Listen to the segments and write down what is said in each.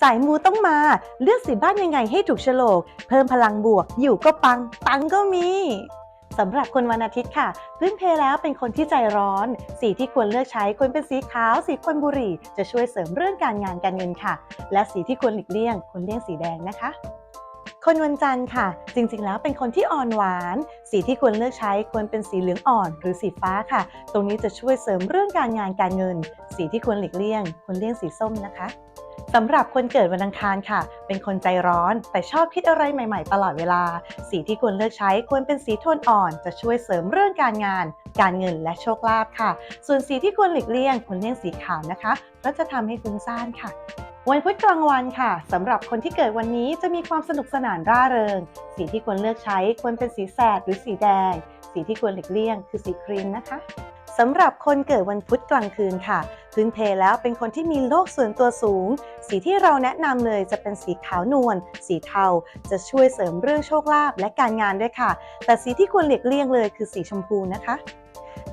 สายมูต้องมา เลือกสีบ้านยังไงให้ถูกโฉลก เพิ่มพลังบวก อยู่ก็ปังตังก็มีสำหรับคนวันอาทิตย์ค่ะ พื้นเพแล้วเป็นคนที่ใจร้อน สีที่ควรเลือกใช้ควรเป็นสีขาว สีควนบุหรี่จะช่วยเสริมเรื่องการงานการเงินค่ะ และสีที่ควรหลีกเลี่ยงควรเลี่ยงสีแดงนะคะคนวันจันทร์ค่ะ จริงๆ แล้วเป็นคนที่อ่อนหวาน สีที่ควรเลือกใช้ควรเป็นสีเหลืองอ่อนหรือสีฟ้าค่ะ ตรงนี้จะช่วยเสริมเรื่องการงานการเงิน สีที่ควรหลีกเลี่ยงควรเลี่ยงสีส้มนะคะ สำหรับคนเกิดวันอังคารค่ะ เป็นคนใจร้อน แต่ชอบคิดอะไรใหม่ๆ ตลอดเวลา สีที่ควรเลือกใช้ควรเป็นสีโทนอ่อน จะช่วยเสริมเรื่องการงาน การเงินและโชคลาภค่ะ ส่วนสีที่ควรหลีกเลี่ยงควรเลี่ยงสีขาวนะคะ เพราะจะทำให้ฟุ้งซ่านค่ะวันพุธกลางวันค่ะสำหรับคนที่เกิดวันนี้จะมีความสนุกสนานร่าเริง สีที่ควรเลือกใช้ควรเป็นสีแสดหรือสีแดง สีที่ควรหลีกเลี่ยง คือสีครีมนะคะสำหรับคนเกิดวันพุธกลางคืนค่ะ พื้นเพแล้วเป็นคนที่มีโลกส่วนตัวสูง สีที่เราแนะนำเลยจะเป็นสีขาวนวล สีเทา จะช่วยเสริมเรื่องโชคลาภและการงานด้วยค่ะ แต่สีที่ควรหลีกเลี่ยงเลยคือสีชมพูนะคะ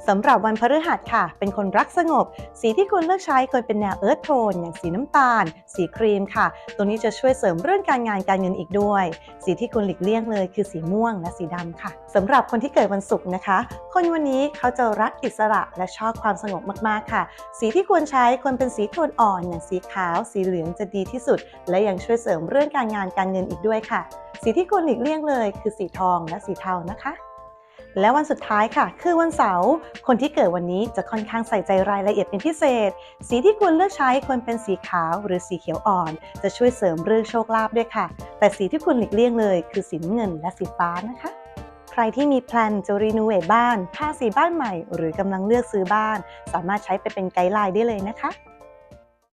สำหรับวันพฤหัสค่ะ เป็นคนรักสงบ สีที่ควรเลือกใช้ควรเป็นแนวเอิร์ธโทน อย่างสีน้ำตาล สีครีมค่ะ ตัวนี้จะช่วยเสริมเรื่องการงานการเงินอีกด้วย สีที่ควรหลีกเลี่ยงเลย คือสีม่วงและสีดำค่ะสำหรับคนที่เกิดวันศุกร์นะคะ คนวันนี้เขาจะรักอิสระและชอบความสงบมากๆค่ะ สีที่ควรใช้ควรเป็นสีโทนอ่อน อย่างสีขาว สีเหลืองจะดีที่สุด และยังช่วยเสริมเรื่องการงานการเงินอีกด้วยค่ะ สีที่ควรหลีกเลี่ยงเลย คือสีทองและสีเทานะคะ และวันสุดท้ายค่ะ คือวันเสาร์ คนที่เกิดวันนี้จะค่อนข้างใส่ใจรายละเอียดเป็นพิเศษ สีที่ควรเลือกใช้ควรเป็นสีขาวหรือสีเขียวอ่อน จะช่วยเสริมเรื่องโชคลาภด้วยค่ะ แต่สีที่ควรหลีกเลี่ยงเลย คือสีเงินและสีฟ้านะคะใครที่มีแพลนจะรีโนเวทบ้านทาสีบ้านใหม่ หรือกำลังเลือกซื้อบ้าน สามารถใช้ไปเป็นไกด์ไลน์ได้เลยนะคะ